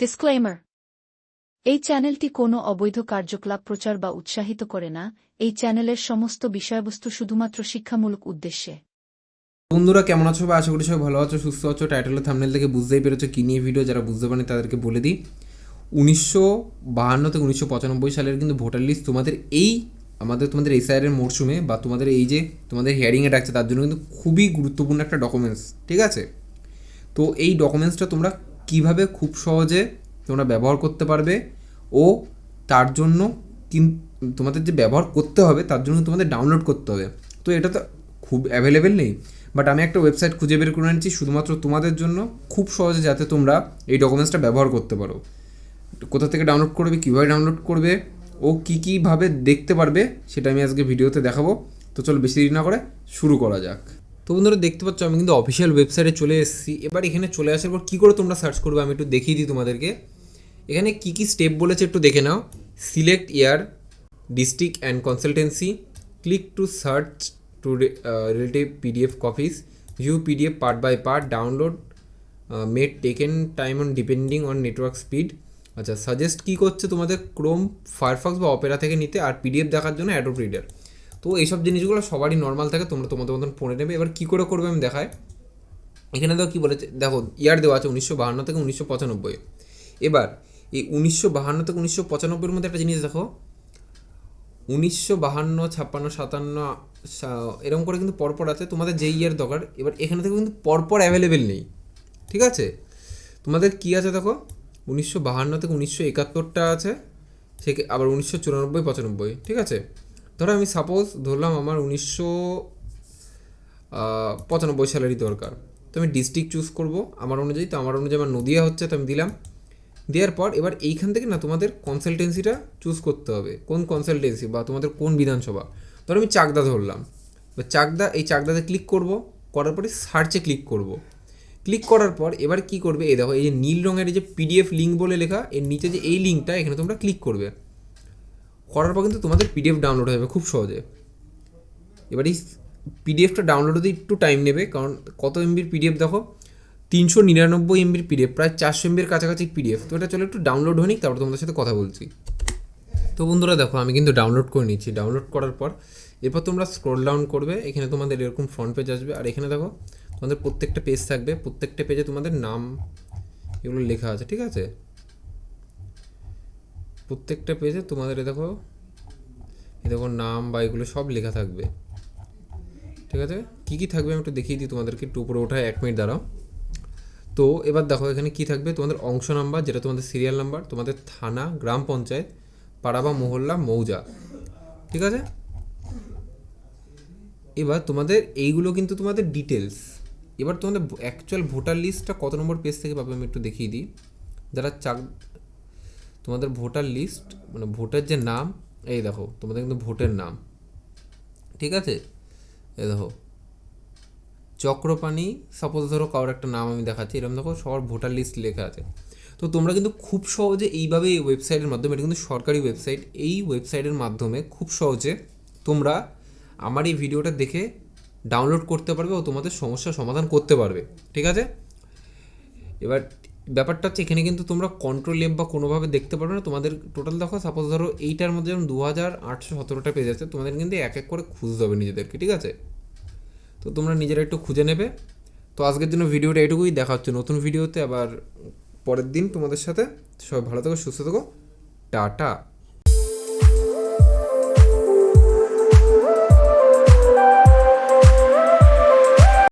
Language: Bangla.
ডিসক্লেমার এই চ্যানেলটি কোনো অবৈধ কার্যকলাপ প্রচার বা উৎসাহিত করে না। এই চ্যানেলের সমস্ত বিষয়বস্তু শুধুমাত্র শিক্ষামূলক উদ্দেশ্যে। বন্ধুরা, কেমন আছো বা আশা করি সবাই ভালো আছো, সুস্থ আছো? টাইটেল থামনেল থেকে বুঝতেই পেরেছ কী নিয়ে ভিডিও যারা বুঝতে পারেনি তাদেরকে বলে দিই। উনিশশো বাহান্ন থেকে উনিশশো পঁচানব্বই সালের কিন্তু ভোটার লিস্ট তোমাদের এই আমাদের, তোমাদের এসআইআরের মরশুমে বা তোমাদের এই যে তোমাদের হিয়ারিংয়ে ডাকছে, তার জন্য কিন্তু খুবই গুরুত্বপূর্ণ একটা ডকুমেন্টস ঠিক আছে? তো এই ডকুমেন্টসটা তোমরা কীভাবে খুব সহজে তোমরা ব্যবহার করতে পারবে ও তার জন্য কিন, তোমাদের যে ব্যবহার করতে হবে তার জন্য তোমাদের ডাউনলোড করতে হবে। তো এটা তো খুব অ্যাভেলেবেল নেই বাট আমি একটা ওয়েবসাইট খুঁজে বের করে আনছি শুধুমাত্র তোমাদের জন্য খুব সহজে যাতে তোমরা এই ডকুমেন্টসটা ব্যবহার করতে পারো। কোথা থেকে ডাউনলোড করবে, কীভাবে ডাউনলোড করবে, ও কী কীভাবে দেখতে পারবে সেটা আমি আজকে ভিডিওতে দেখাবো। তো চলো বেশি দেরি না করে শুরু করা যাক। তো বন্ধুরা দেখতে পাচ্ছ, আমি কিন্তু অফিসিয়াল ওয়েবসাইটে চলে এসেছি। এবার এখানে চলে আসার পর কী করে তোমরা সার্চ করবে আমি একটু দেখিয়ে দিই তোমাদেরকে। এখানে কী কী স্টেপ বলেছে একটু দেখে নাও। Select year district and consultancy click to search to relative PDF copies view PDF part by part download made taken time on depending on network speed আচ্ছা সাজেস্ট কী করছে তোমাদের? ক্রোম ফায়ারফক্স বা অপেরা থেকে নিতে আর পিডিএফ দেখার জন্য অ্যাডোব রিডার তো এইসব জিনিসগুলো সবারই নর্মাল থাকে, তোমরা তোমাদের মতন পড়ে নেবে। এবার কী করে করবে আমি দেখায় এখানে দেখো কী বলেছে, দেখো ইয়ার দেওয়া আছে উনিশশো বাহান্ন থেকে উনিশশো পঁচানব্বই। এবার, এই উনিশশো বাহান্ন থেকে উনিশশো পঁচানব্বইয়ের মধ্যে একটা জিনিস দেখো। উনিশশো বাহান্ন, ছাপ্পান্ন, সাতান্ন এরকম করে কিন্তু পরপর আছে। তোমাদের যেই ইয়ার দরকার, এবার এখানে থেকে কিন্তু পরপর অ্যাভেলেবেল নেই। ঠিক আছে? তোমাদের কী আছে দেখো? উনিশশো বাহান্ন থেকে উনিশশো একাত্তরটা আছে সে আবার উনিশশো চুরানব্বই, পঁচানব্বই। ঠিক আছে? ধরো আমি সাপোজ ধরলাম আমার উনিশশো পঁচানব্বই সালেরই দরকার। তো আমি ডিস্ট্রিক্ট চুজ করব আমার অনুযায়ী। তো আমার অনুযায়ী আমার নদিয়া হচ্ছে, তো আমি দিলাম। দেওয়ার পর এবার এইখান থেকে না তোমাদের কনসালটেন্সিটা চুজ করতে হবে। কোন কনসালটেন্সি বা তোমাদের কোন বিধানসভা? ধরো আমি চাকদা ধরলাম। এবার চাকদা, এই চাকদাতে ক্লিক করব। করার পরে সার্চে ক্লিক করব। ক্লিক করার পর এবার কি করবে? এই দেখো, এই যে নীল রঙের এই যে পিডিএফ লিঙ্ক বলে লেখা, এর নিচে যে এই লিঙ্কটা এখানে তোমরা ক্লিক করবে। করার পর কিন্তু তোমাদের পিডিএফ ডাউনলোড হয়ে যাবে খুব সহজে। এবার এই পিডিএফটা ডাউনলোড হতে একটু টাইম নেবে, কারণ কত এমবির পিডিএফ দেখো? তিনশো নিরানব্বই এমবির পিডিএফ প্রায় চারশো এমবির কাছাকাছি পিডিএফ তো এটা চলো একটু ডাউনলোড হয়নি তারপর তোমাদের সাথে কথা বলছি। তো বন্ধুরা দেখো, আমি কিন্তু ডাউনলোড করে নিচ্ছি। ডাউনলোড করার পর এরপর তোমরা স্ক্রল ডাউন করবে, এখানে তোমাদের এরকম ফ্রন্ট পেজ আসবে। আর এখানে দেখো, তোমাদের প্রত্যেকটা পেজ থাকবে। প্রত্যেকটা পেজে তোমাদের নাম, এগুলো লেখা আছে, ঠিক আছে? প্রত্যেকটা পেজে তোমাদের দেখো দেখো নাম বা এগুলো সব লেখা থাকবে। ঠিক আছে? কী কী থাকবে আমি একটু দেখিয়ে দিই তোমাদেরকে, একটু উপরে ওঠায় এক মিনিট দাঁড়াও। তো এবার দেখো এখানে কি থাকবে? তোমাদের অংশ নাম্বার যেটা তোমাদের সিরিয়াল নাম্বার তোমাদের থানা, গ্রাম পঞ্চায়েত, পাড়া বা মহল্লা, মৌজা। ঠিক আছে? এবার তোমাদের এইগুলো কিন্তু তোমাদের ডিটেলস এবার তোমাদের অ্যাকচুয়াল ভোটার লিস্টটা কত নম্বর পেজ থেকে পাবে আমি একটু দেখিয়ে দিই। যারা চাক তোমাদের ভোটার লিস্ট মানে ভোটার যে নাম, এই দেখো, তোমাদের কিন্তু ভোটের নাম, ঠিক আছে? এই দেখো, চক্রপাণি সাপোজ ধরো কারোর একটা নাম আমি দেখাচ্ছি, এরকম দেখো সবার ভোটার লিস্ট লেখা আছে। তো তোমরা কিন্তু খুব সহজে এইভাবে এই ওয়েবসাইটের মাধ্যমে, এটা কিন্তু সরকারি ওয়েবসাইট এই ওয়েবসাইটের মাধ্যমে খুব সহজে তোমরা আমার এই ভিডিওটা দেখে ডাউনলোড করতে পারবে ও তোমাদের সমস্যার সমাধান করতে পারবে, ঠিক আছে? এবার ব্যাপারটা হচ্ছে এখানে কিন্তু তোমরা কন্ট্রোল এফ বা কোনোভাবে দেখতে পারবে না। তোমাদের টোটাল দেখো সাপোজ ধরো এইটার মধ্যে যেমন দু হাজার আটশো সতেরোটা পেজ আছে, তোমাদের কিন্তু এক এক করে খুঁজতে হবে নিজেদেরকে, ঠিক আছে? তো তোমরা নিজেরা একটু খুঁজে নেবে। তো আজকের জন্য ভিডিওটা এটুকুই, দেখা হচ্ছে নতুন ভিডিওতে আবার পরের দিন তোমাদের সাথে। সবাই ভালো থেকো, সুস্থ থেকো। টাটা।